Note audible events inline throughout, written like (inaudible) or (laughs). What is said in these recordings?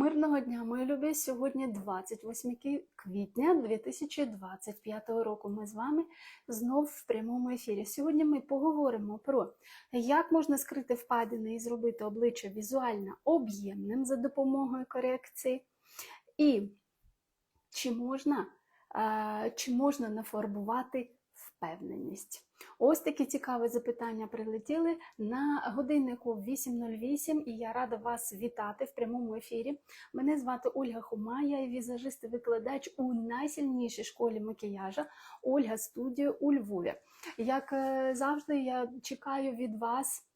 Мирного дня, мої любі! Сьогодні 28 квітня 2025 року. Ми з вами знов в прямому ефірі. Сьогодні ми поговоримо про як можна скрити впадини і зробити обличчя візуально об'ємним за допомогою корекції, і чи можна, е, чи можна нафарбувати впевненість. Ось такі цікаві запитання прилетіли на годиннику 8.08 і я рада вас вітати в прямому ефірі. Мене звати Ольга Хума, я є візажист і викладач у найсильнішій школі макіяжа Ольга Студіо у Львові. Як е, завжди, я чекаю від вас.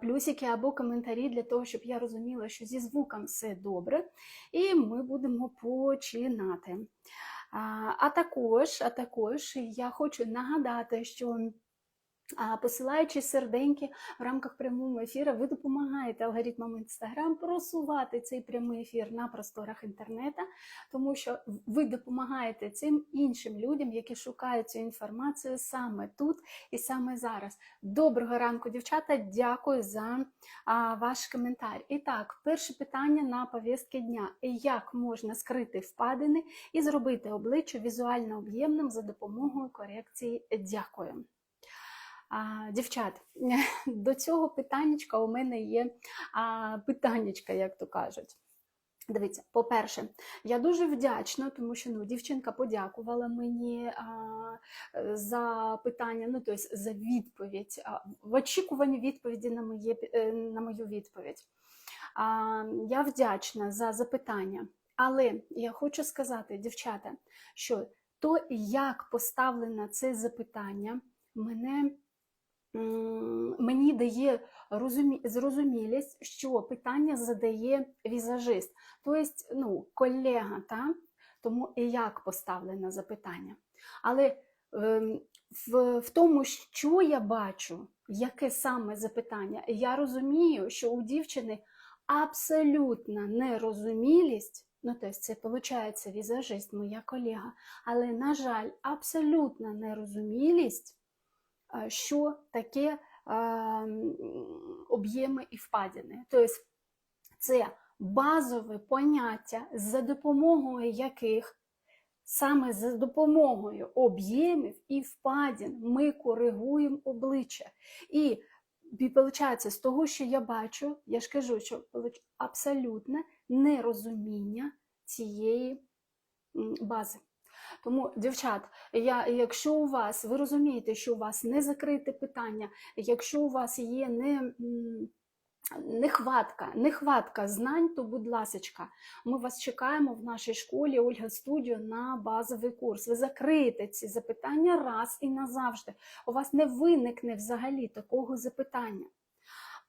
Плюсики або коментарі для того, щоб я розуміла, що зі звуком все добре, і ми будемо починати. А, також, а також я хочу нагадати, що посилаючи серденьки в рамках прямого ефіру, ви допомагаєте алгоритмам Інстаграм просувати цей прямий ефір на просторах інтернету, тому що ви допомагаєте цим іншим людям, які шукають цю інформацію саме тут і саме зараз. Доброго ранку, дівчата! Дякую за а, ваш коментар. І так, перше питання на повістки дня: як можна скрити впадини і зробити обличчя візуально об'ємним за допомогою корекції? Дякую. А, Дівчат, (laughs) до цього питаннячка у мене є а, питаннячка, як то кажуть. Дивіться, по-перше, я дуже вдячна, тому що ну, дівчинка подякувала мені а, за питання, ну тобто за відповідь, а, в очікуванні відповіді на, моє, е, на мою відповідь. А, я вдячна за запитання. Але я хочу сказати, дівчата, що то, як поставлено це запитання, мене мені дає розумі... зрозумілість, що питання задає візажист, тобто ну, колега, та? тому і як поставлено запитання. Але ем, в, в тому, що я бачу, яке саме запитання, я розумію, що у дівчини абсолютна нерозумілість. Ну, тобто, це виходить візажист, моя колега, але, на жаль, абсолютна нерозумілість що таке об'єми і впадини. Тобто це базове поняття, за допомогою яких саме за допомогою об'ємів і впадін ми коригуємо обличчя. І виходить, з того, що я бачу, я ж кажу, що абсолютне нерозуміння цієї бази. Тому, дівчат, я, якщо у вас, ви розумієте, що у вас не закрите питання, якщо у вас є не, нехватка, нехватка знань, то, будь ласочка, ми вас чекаємо в нашій школі Ольга Студіо на базовий курс. Ви закриєте ці запитання раз і назавжди. У вас не виникне взагалі такого запитання.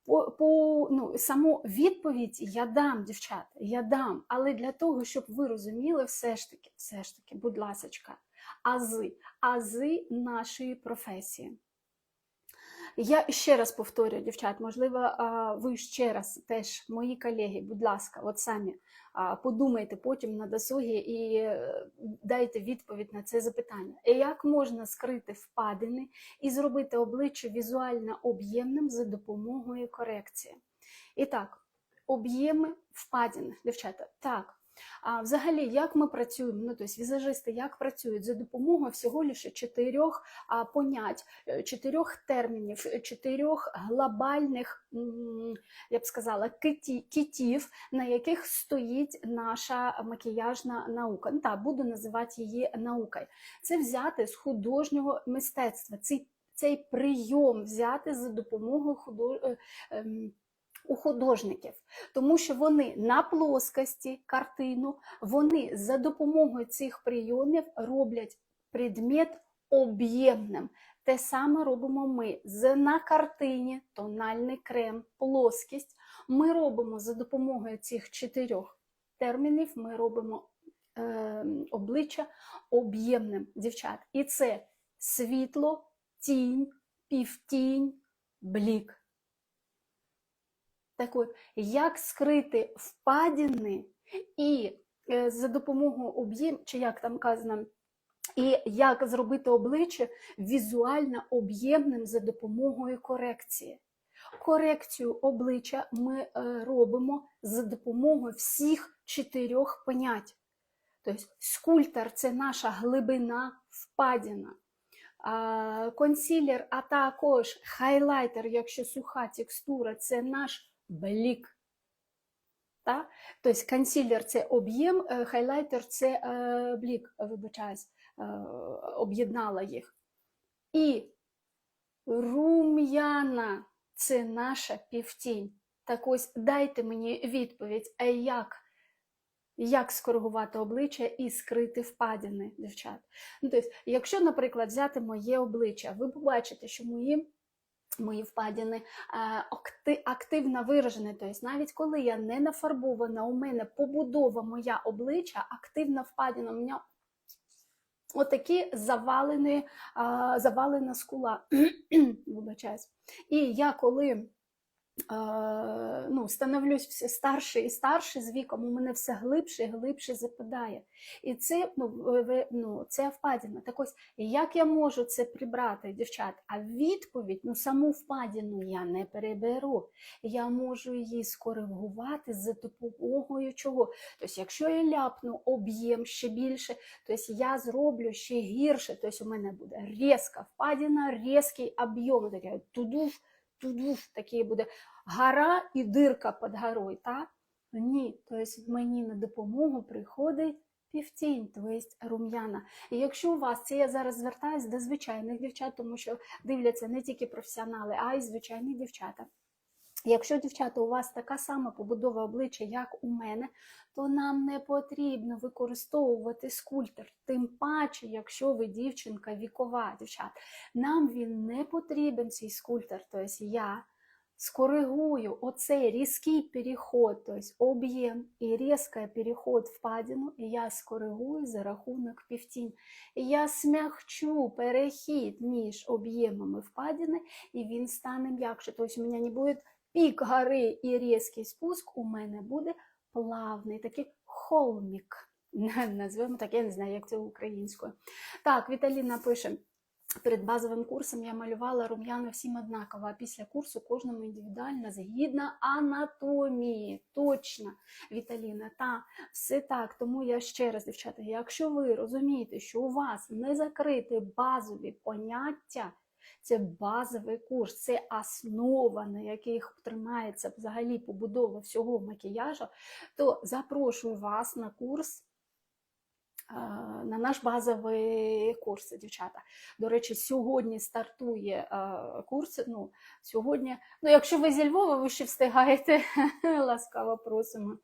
По, по ну, саму відповідь я дам, дівчата, я дам, але для того, щоб ви розуміли, все ж таки, все ж таки, будь ласочка, ази, ази нашої професії. Я ще раз повторюю, дівчат, можливо, ви ще раз теж, мої колеги, будь ласка, от самі подумайте потім на досугі і е, дайте відповідь на це запитання. Як можна скрити впадини і зробити обличчя візуально об'ємним за допомогою корекції? І так, об'єми впадин, дівчата, так. А взагалі, як ми працюємо? Ну, тобто візажисти як працюють за допомогою всього лише чотирьох понять, е, чотирьох термінів, е, чотирьох глобальних, я б сказала, киті, китів, на яких стоїть наша макіяжна наука. Ну, так, буду називати її наукою. Це взяти з художнього мистецтва. Цей, цей прийом взяти за допомогою худож... у художників, тому що вони на плоскості картину, вони за допомогою цих прийомів роблять предмет об'ємним. Те саме робимо ми з на картині, тональний крем, плоскість. Ми робимо за допомогою цих чотирьох термінів, ми робимо е, обличчя об'ємним дівчат. І це світло, тінь, півтінь, блік. Так от, як скрити впадини і е, за допомогою об'єм, чи як там казано, і як зробити обличчя візуально об'ємним за допомогою корекції. корекцію обличчя ми е, робимо за допомогою всіх чотирьох понять. Тобто скульптор це наша глибина впадіна. Консілер, а також хайлайтер, якщо суха текстура, це наш блік. Та? Тобто консілер це об'єм, е, хайлайтер це е, блік, вибачаюсь, е, об'єднала їх. І рум'яна це наша півтінь. Так ось дайте мені відповідь, а як, як скоригувати обличчя і скрити впадини, дівчат. Ну, тобто, якщо, наприклад, взяти моє обличчя, ви побачите, що мої. Мої впадини е, активно виражені. Тобто, навіть коли я не нафарбована, у мене побудова моя обличчя, активна впадина, у мене отакі завалені, завалена скула. (clears throat) Вибачаюсь. І я коли ну, становлюсь все старше і старше з віком, у мене все глибше і глибше западає. І це ну, ну, це впадіна. Так ось, як я можу це прибрати, дівчат? А відповідь, ну саму впадіну я не переберу. Я можу її скоригувати за допомогою чого. Тобто, якщо я ляпну об'єм ще більше, тобто я зроблю ще гірше, тобто у мене буде різка впадіна, різкий об'єм, тудув, такий буде гора і дирка під горою, так? Ні, тобто мені на допомогу приходить півтінь, тобто рум'яна. І якщо у вас, це я зараз звертаюся до звичайних дівчат, тому що дивляться не тільки професіонали, а й звичайні дівчата. Якщо, дівчата, у вас така сама побудова обличчя, як у мене, то нам не потрібно використовувати скульптор. Тим паче, якщо ви дівчинка вікова, дівчат, нам він не потрібен, цей скульптор. Тобто я скоригую оцей різкий переход, тобто об'єм і різкий переход в падину, і я скоригую за рахунок півтінь. І я смягчу перехід між об'ємами впадини, і він стане м'якше. Тобто у мене не буде пік гори і різкий спуск, у мене буде плавний такий холмік. (laughs) Назвемо так, я не знаю, як це українською. Так, Віталіна пише. Перед базовим курсом я малювала рум'яна всім однаково, а після курсу кожному індивідуально згідно анатомії. Точно, Віталіна, та все так. Тому я ще раз, дівчата, якщо ви розумієте, що у вас не закриті базові поняття, це базовий курс, це основа, на яких тримається взагалі побудова всього макіяжу, то запрошую вас на курс на наш базовий курс, дівчата. До речі, сьогодні стартує курс. Ну, сьогодні, ну, Якщо ви зі Львова, ви ще встигаєте, (laughs) ласкаво просимо.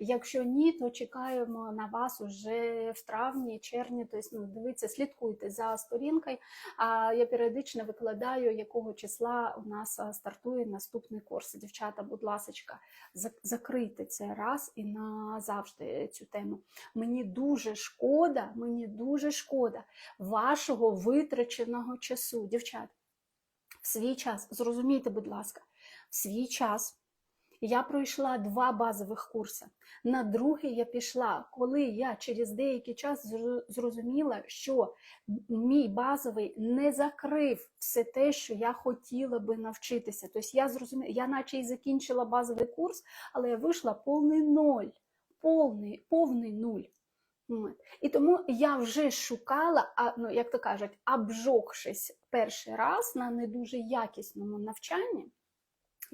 Якщо ні, то чекаємо на вас уже в травні, червні. Тобто, ну, дивіться, слідкуйте за сторінкою. А я періодично викладаю, якого числа у нас стартує наступний курс. Дівчата, будь ласка, закрийте це раз і назавжди цю тему. Мені дуже шкода, мені дуже шкода вашого витраченого часу. Дівчат, в свій час, зрозумійте, будь ласка, в свій час. Я пройшла два базових курси. На другий я пішла, коли я через деякий час зрозуміла, що мій базовий не закрив все те, що я хотіла би навчитися. Тобто я зрозуміла, я наче і закінчила базовий курс, але я вийшла повний ноль, повний, повний нуль. І тому я вже шукала, а, ну, як то кажуть, обжогшись перший раз на не дуже якісному навчанні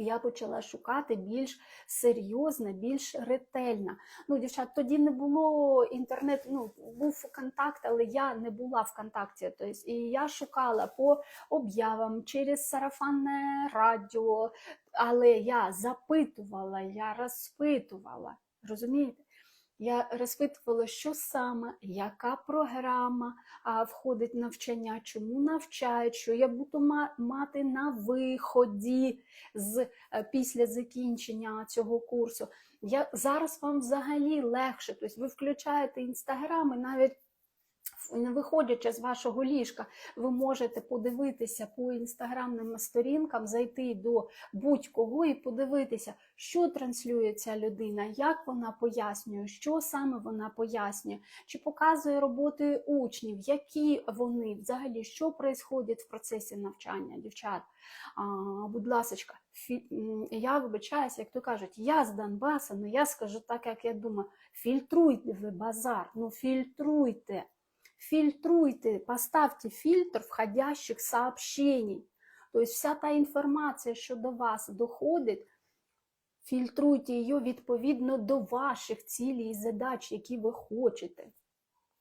я почала шукати більш серйозно, більш ретельно. Ну, дівчат, тоді не було інтернету, ну, був контакт, але я не була в контакті. Тобто, і я шукала по об'явам через сарафанне радіо, але я запитувала, я розпитувала. Розумієте? Я розпитувала, що саме, яка програма входить в навчання, чому навчають, що я буду мати на виході з, е, після закінчення цього курсу. Я, Зараз вам взагалі легше. Тобто ви включаєте інстаграм і навіть виходячи з вашого ліжка, ви можете подивитися по інстаграмним сторінкам, зайти до будь-кого і подивитися, що транслює ця людина, як вона пояснює, що саме вона пояснює, чи показує роботи учнів, які вони взагалі, що відбувається в процесі навчання, дівчат. А, будь ласка, я вибачаюся, як то кажуть, я з Донбаса, але я скажу так, як я думаю. Фільтруйте ви базар, ну фільтруйте, фильтруйте, поставьте фильтр входящих сообщений. То есть вся та інформація, що до вас доходить, фільтруйте її відповідно до ваших цілей і задач, які ви хочете.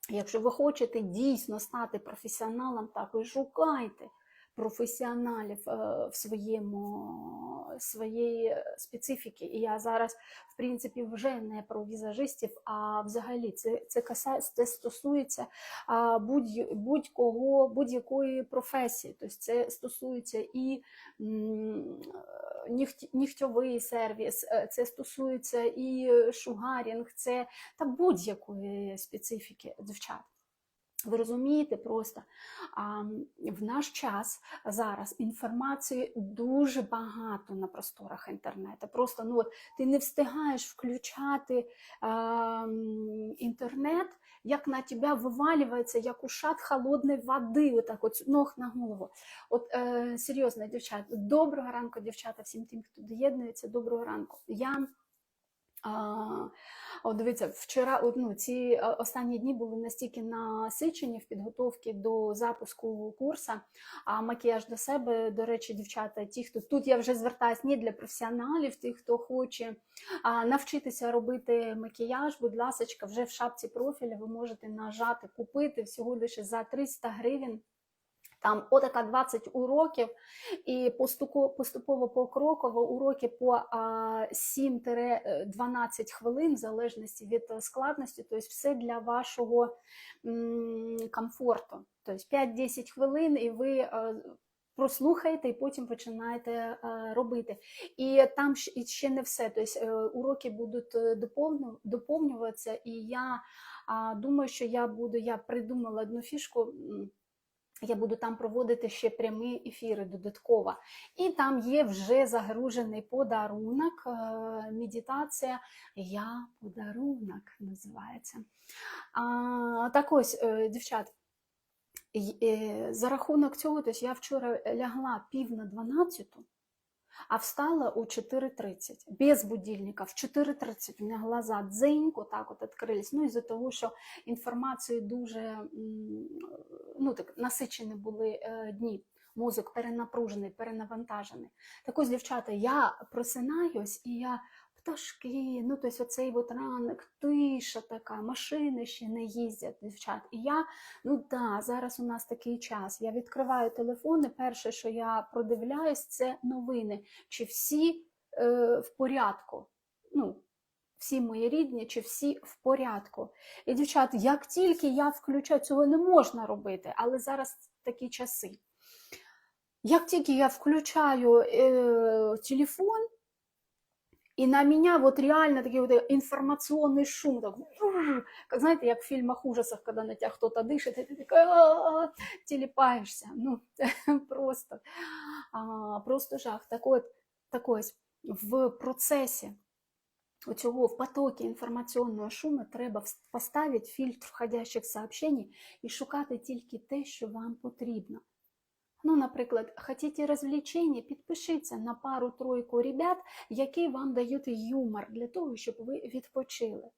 Якщо ви хочете дійсно стати професіоналом, так і шукайте професіоналів е, в своєму своєї специфіки. І я зараз, в принципі, вже не про візажистів, а взагалі це це, касає, це стосується будь-кого, будь-якої професії. Тобто це стосується і нігтьовий сервіс, е, це стосується і шугарінг, це та будь-якої специфіки дівчат. Ви розумієте просто а, в наш час зараз інформації дуже багато на просторах інтернету. Просто ну, от, ти не встигаєш включати а, інтернет, як на тебе вивалюється, як ушат холодної води, отак от ног на голову. От е, серйозно, дівчата, доброго ранку, дівчата, всім тим, хто доєднується, доброго ранку. Я От дивіться, вчора ну, ці е, останні дні були настільки насичені в підготовці до запуску курсу, а макіяж до себе, до речі, дівчата, ті, хто тут я вже звертаюся не для професіоналів, тих, хто хоче навчитися робити макіяж, будь ласка, вже в шапці профіля ви можете нажати, купити всього лише за 300 гривень. Там отака 20 уроків, і поступово, покроково уроки по 7-12 хвилин, в залежності від складності, тобто все для вашого комфорту. Тобто 5-10 хвилин, і ви прослухаєте і потім починаєте робити. І там ще не все. Тобто уроки будуть е, доповнюватися, і я думаю, що я буду, я придумала одну фішку. Я буду там проводити ще прямі ефіри додатково. І там є вже загружений подарунок, е, медитація Я подарунок називається. А, Так ось, е, дівчат, е, за рахунок цього, тобто я вчора лягла пів на 12 а встала у 4.30, без будильника, в 4.30 у меня глаза дзенько так от открылись, ну из-за того, що інформації дуже ну, так, насичені були е, дні. Мозок перенапружений, перенавантажений. Так ось, дівчата, я просинаюсь і я пташки, ну тобто оцей от ранок, тиша така, машини ще не їздять, дівчат. І я, ну да, зараз у нас такий час. Я відкриваю телефон, і перше, що я продивляюсь, це новини. Чи всі е, в порядку? Ну, всі мої рідні, чи всі в порядку. І, дівчат, як тільки я включаю, цього не можна робити, але зараз такі часи. Як тільки я включаю е, телефон, и на меня вот реально такой вот информационный шум, так, как, знаете, як в фильмах ужасов, когда на тебя кто-то дышит, и ты такая телепаешься. Ну, (laughs) просто, просто жах. Так от, так ось, в процесі цього, в потокі інформаційного шуму треба поставити фільтр входящих сообщений і шукати тільки те, що вам потрібно. Ну, наприклад, хотіте розвлечення, підпишіться на пару-тройку ребят, які вам дають юмор для того, щоб ви відпочили.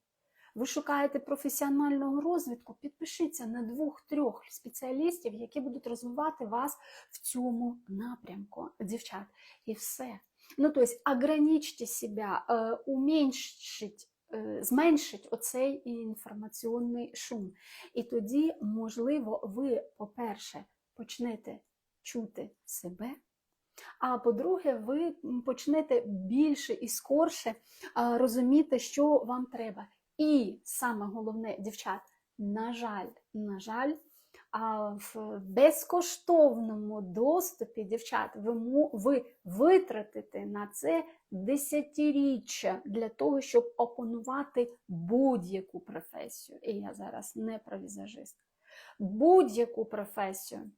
Ви шукаєте професіонального розвитку, підпишіться на двох-трьох спеціалістів, які будуть розвивати вас в цьому напрямку, дівчат. І все. Ну, тобто, ограничте себе, уменьшить, зменшить оцей інформаційний шум. І тоді, можливо, ви, по-перше, почнете чути себе. А по-друге, ви почнете більше і скорше розуміти, що вам треба. І саме головне, дівчат, на жаль, на жаль, в безкоштовному доступі, дівчат, ви, ви витратите на це десятиріччя для того, щоб опанувати будь-яку професію. І я зараз не про візажист. будь-яку професію.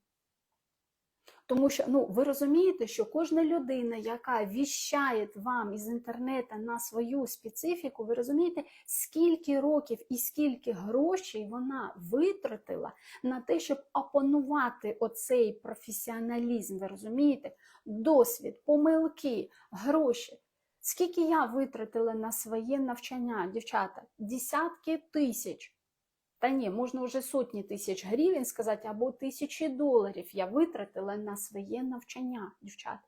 Тому що ну, ви розумієте, що кожна людина, яка віщає вам із інтернету на свою специфіку, ви розумієте, скільки років і скільки грошей вона витратила на те, щоб опанувати оцей професіоналізм. Ви розумієте? Досвід, помилки, гроші. Скільки я витратила на своє навчання, дівчата? Десятки тисяч. Та ні, можна вже сотні тисяч гривень сказати, або тисячі доларів я витратила на своє навчання, дівчата.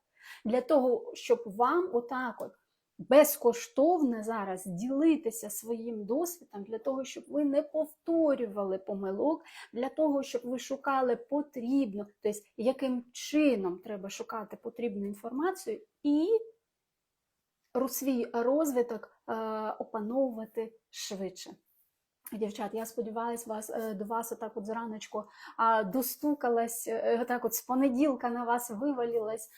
Для того, щоб вам отак от безкоштовно зараз ділитися своїм досвідом, для того, щоб ви не повторювали помилок, для того, щоб ви шукали потрібну, тобто яким чином треба шукати потрібну інформацію і свій розвиток е, опановувати швидше. Дівчат, я сподіваюся, вас е, до вас отак от зраночку достукалась, е, отак от з понеділка на вас вивалилась.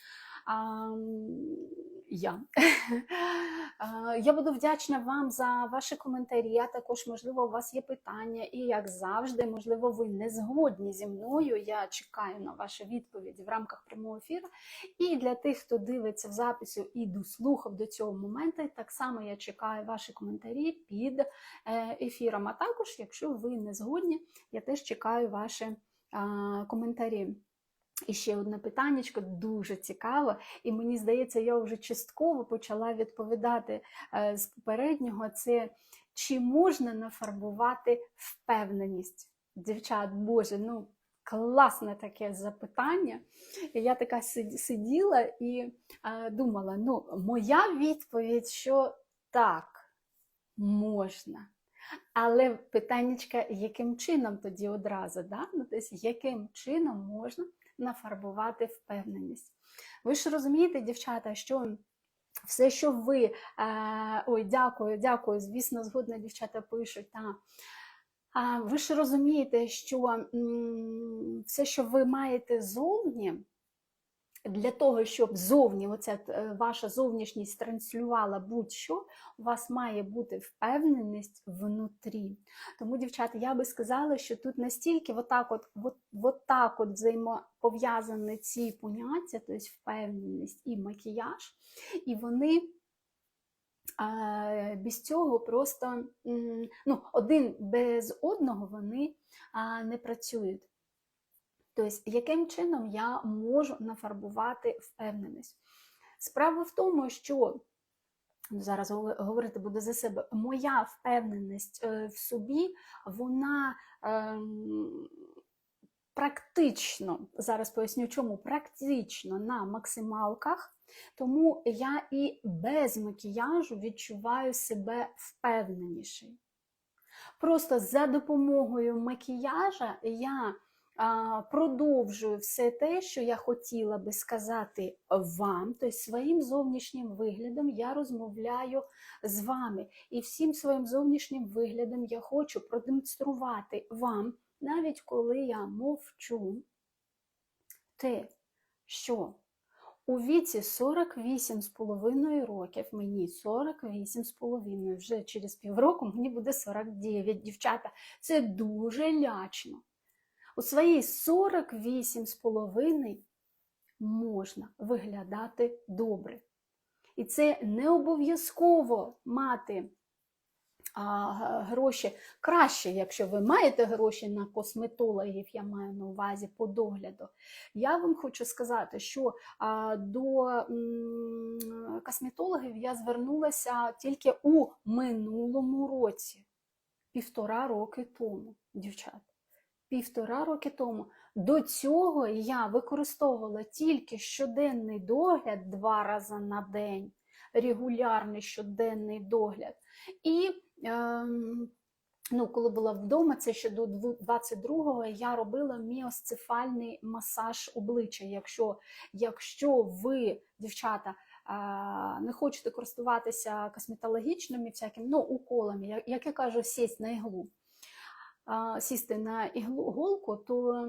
Я. (laughs) Я буду вдячна вам за ваші коментарі. А також, можливо, у вас є питання, і як завжди, можливо, ви не згодні зі мною. Я чекаю на ваші відповіді в рамках прямого ефіру. І для тих, хто дивиться в записі і дослухав до цього моменту, так само я чекаю ваші коментарі під е, ефіром. А також, якщо ви не згодні, я теж чекаю ваші коментарі. І ще одне питаннячко дуже цікаво, і мені здається, я вже частково почала відповідати е, з попереднього: це чи можна нафарбувати впевненість? Дівчат, Боже, ну класне таке запитання. І я така сиділа і е, думала: ну, моя відповідь, що так, можна. Але питаннячка, яким чином тоді одразу, да? ну, тобто, яким чином можна нафарбувати впевненість? Ви ж розумієте, дівчата, що все, що ви, е, ой, дякую, дякую, звісно, згодна дівчата пишуть. Та, а, ви ж розумієте, що м, все, що ви маєте зовні, для того, щоб зовні оця е, ваша зовнішність транслювала будь-що, у вас має бути впевненість внутрі. Тому, дівчата, я би сказала, що тут настільки отак от, от, отак от взаємопов'язані ці поняття, тобто впевненість і макіяж, і вони. А, без цього просто ну, один без одного вони не працюють. Тобто, яким чином я можу нафарбувати впевненість? Справа в тому, що ну, зараз говорити буду за себе, моя впевненість е, в собі, вона ем, практично, зараз поясню чому, практично на максималках, тому я і без макіяжу відчуваю себе впевненіший. Просто за допомогою макіяжа я продовжую все те, що я хотіла би сказати вам, тобто своїм зовнішнім виглядом я розмовляю з вами. І всім своїм зовнішнім виглядом я хочу продемонструвати вам, навіть коли я мовчу, те, що у віці 48,5 років, мені 48,5, вже через півроку мені буде 49, дівчата. Це дуже лячно. У свої 48,5 можна виглядати добре. І це не обов'язково мати а, гроші краще, якщо ви маєте гроші на косметологів, я маю на увазі по догляду. Я вам хочу сказати, що а, до м, косметологів я звернулася тільки у минулому році, півтора роки тому, дівчата півтора роки тому. До цього я використовувала тільки щоденний догляд два рази на день, регулярний щоденний догляд. І ем, ну, коли була вдома, це ще до 22-го, я робила міосцефальний масаж обличчя. Якщо, якщо ви, дівчата, не хочете користуватися косметологічними всякими, ну, уколами, як, я кажу, сість на іглу сісти на голку, то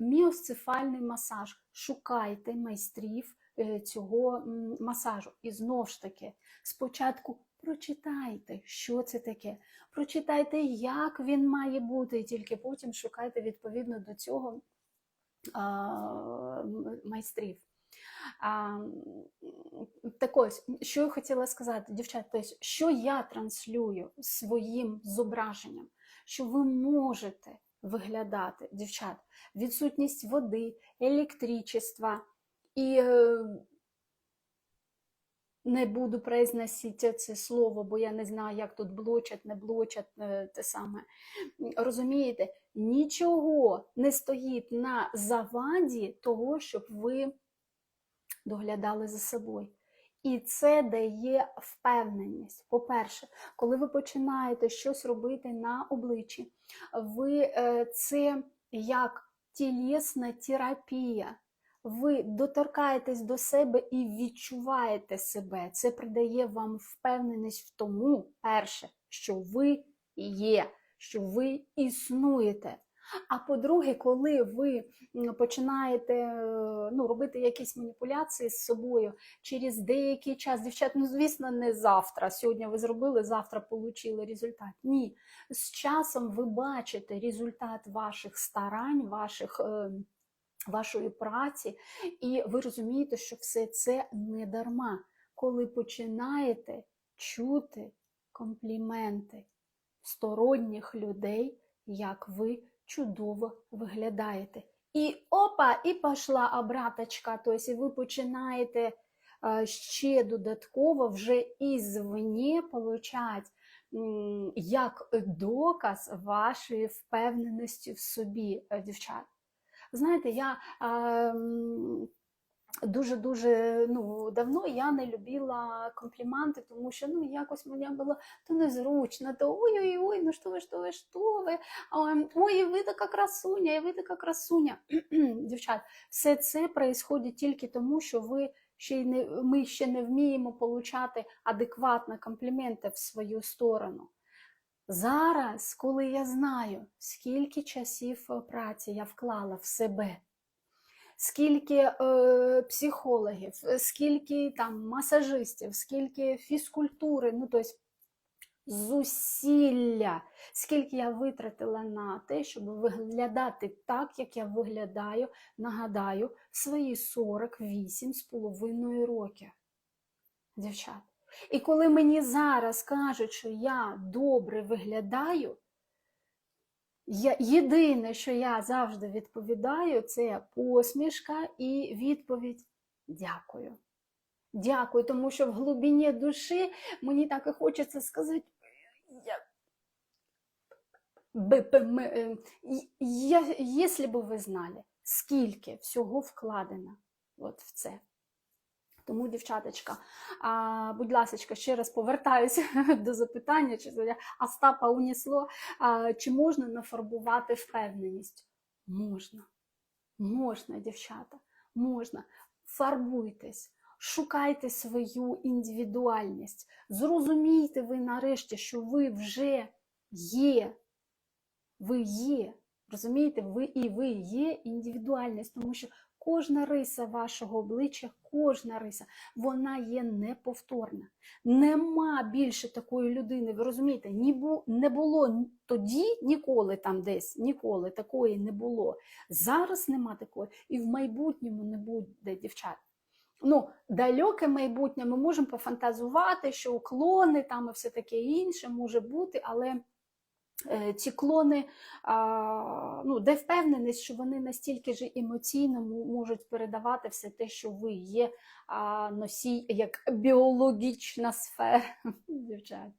міосцефальний масаж. Шукайте майстрів е, цього масажу. І знову ж таки, спочатку прочитайте, що це таке. Прочитайте, як він має бути, і тільки потім шукайте відповідно до цього майстрів. А, так ось, що я хотіла сказати, дівчат, тобто, що я транслюю своїм зображенням, що ви можете виглядати, дівчат, відсутність води, електричества і е, не буду произносити це слово, бо я не знаю, як тут блочать, не блочать е, те саме. Розумієте, нічого не стоїть на заваді того, щоб ви доглядали за собою. І це дає впевненість. По-перше, коли ви починаєте щось робити на обличчі, ви е, це як тілесна терапія. Ви доторкаєтесь до себе і відчуваєте себе. Це придає вам впевненість в тому, перше, що ви є, що ви існуєте. А по-друге, коли ви починаєте е, ну, робити якісь маніпуляції з собою через деякий час, дівчат, ну звісно, не завтра. Сьогодні ви зробили, завтра отримали результат. Ні. З часом ви бачите результат ваших старань, ваших. е, Вашої праці, і ви розумієте, що все це не дарма, коли починаєте чути компліменти сторонніх людей, як ви чудово виглядаєте. І опа, і пішла обраточка. Тобто ви починаєте е, ще додатково вже ізвні получати як доказ вашої впевненості в собі, е, дівчат. Знаєте, я ем, дуже-дуже ну, давно я не любила компліменти, тому що ну, якось мені було то незручно, то ой-ой-ой, ну що ви, що ви, що ви, ой, ви така красуня, і ви така красуня. (clears throat) Дівчат, все це відбувається тільки тому, що ви ще не, ми ще не вміємо получати адекватно компліменти в свою сторону. Зараз, коли я знаю, скільки часів праці я вклала в себе, скільки е, психологів, е, скільки там масажистів, скільки фізкультури, ну тобто зусилля, скільки я витратила на те, щоб виглядати так, як я виглядаю, нагадаю, свої 48 з половиною років. Дівчат. І коли мені зараз кажуть, що я добре виглядаю, я, єдине, що я завжди відповідаю, це посмішка і відповідь дякую. Дякую, тому що в глибині душі мені так і хочеться сказати. Я... Е, якщо б ви знали, скільки всього вкладено от в це. Тому, дівчаточка, а, будь ласка, ще раз повертаюся (laughs) до запитання, чи Остапа унісло, а, чи можна нафарбувати впевненість? Можна. Можна, дівчата, можна. Фарбуйтесь, шукайте свою індивідуальність. Зрозумійте ви нарешті, що ви вже є. Ви є. Розумієте, ви і ви є індивідуальність, тому що кожна риса вашого обличчя, кожна риса, вона є неповторна. Нема більше такої людини. Ви розумієте, не було тоді ніколи там десь, ніколи такої не було. Зараз нема такої, і в майбутньому не буде дівчат. Ну, далеке майбутнє ми можемо пофантазувати, що уклони там і все таке інше може бути, але ці клони, ну, де впевненість, що вони настільки ж емоційно можуть передавати все те, що ви є носій, як біологічна сфера. (laughs) Дівчата.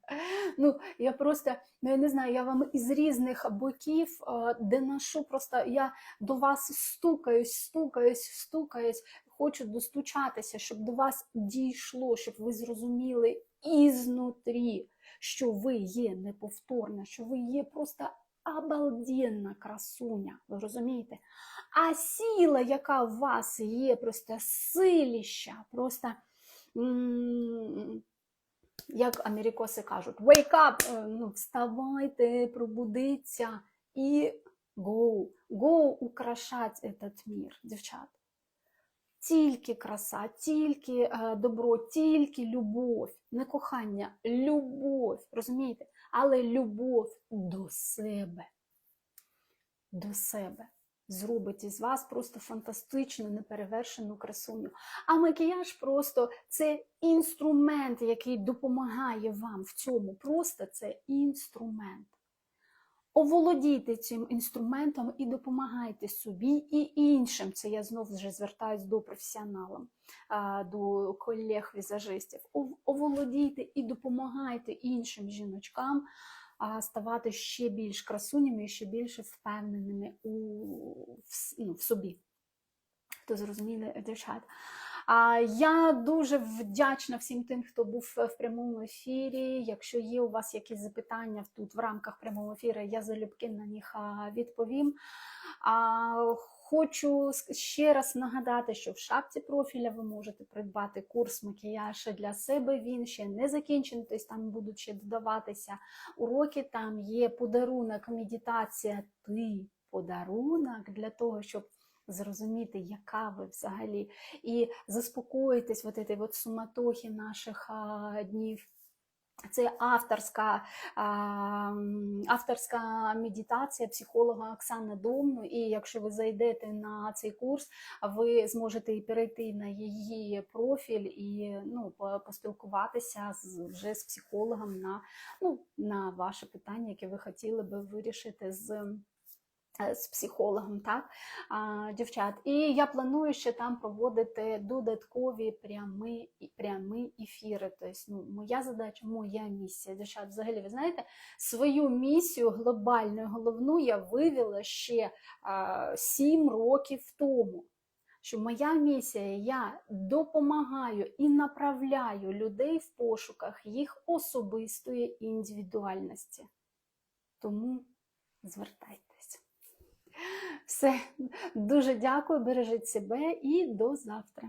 Ну, я просто, ну, я не знаю, я вам із різних боків, а, де просто я до вас стукаюсь, стукаюсь, стукаюсь, хочу достучатися, щоб до вас дійшло, щоб ви зрозуміли ізнутрі, що ви є неповторна, що ви є просто обалденна красуня. Ви розумієте? А сила, яка в вас є, просто силіща, просто. Як америкоси кажуть, wake up, е, ну, вставайте, пробудіться і go, go украшать этот мир, дівчат. Тільки краса, тільки е, добро, тільки любов, не кохання, любов, розумієте? Але любов до себе. До себе зробить із вас просто фантастичну, неперевершену красуню. А макіяж просто це інструмент, який допомагає вам в цьому. Просто це інструмент. Оволодійте цим інструментом і допомагайте собі і іншим. Це я знову вже звертаюсь до професіоналів, до колег-візажистів. Оволодійте і допомагайте іншим жіночкам ставати ще більш красунями і ще більше впевненими у, в, ну, в собі. Хто зрозуміли, дівчат? Я дуже вдячна всім тим, хто був в прямому ефірі. Якщо є у вас якісь запитання тут в рамках прямого ефіру, я залюбки на них відповім. Хочу ще раз нагадати, що в шапці профіля ви можете придбати курс макіяжу для себе. Він ще не закінчений, тобто там будуть ще додаватися уроки. Там є подарунок, медитація. Ти подарунок для того, щоб зрозуміти, яка ви взагалі, і заспокоїтесь в этой вот суматохі наших а, днів. Це авторська, авторська медитація психолога Оксани Домну. І якщо ви зайдете на цей курс, ви зможете перейти на її профіль і ну, поспілкуватися з, вже з психологом на, ну, на ваше питання, яке ви хотіли би вирішити з. Е, З психологом, так, дівчат. І я планую ще там проводити додаткові прямі, прямі ефіри. Тобто, ну, моя задача, моя місія. Дівчат, взагалі, ви знаєте, свою місію глобальну, і головну я вивела ще 7 років тому. Що моя місія, я допомагаю і направляю людей в пошуках їх особистої індивідуальності. Тому звертайтесь. Все, дуже дякую, бережіть себе і до завтра.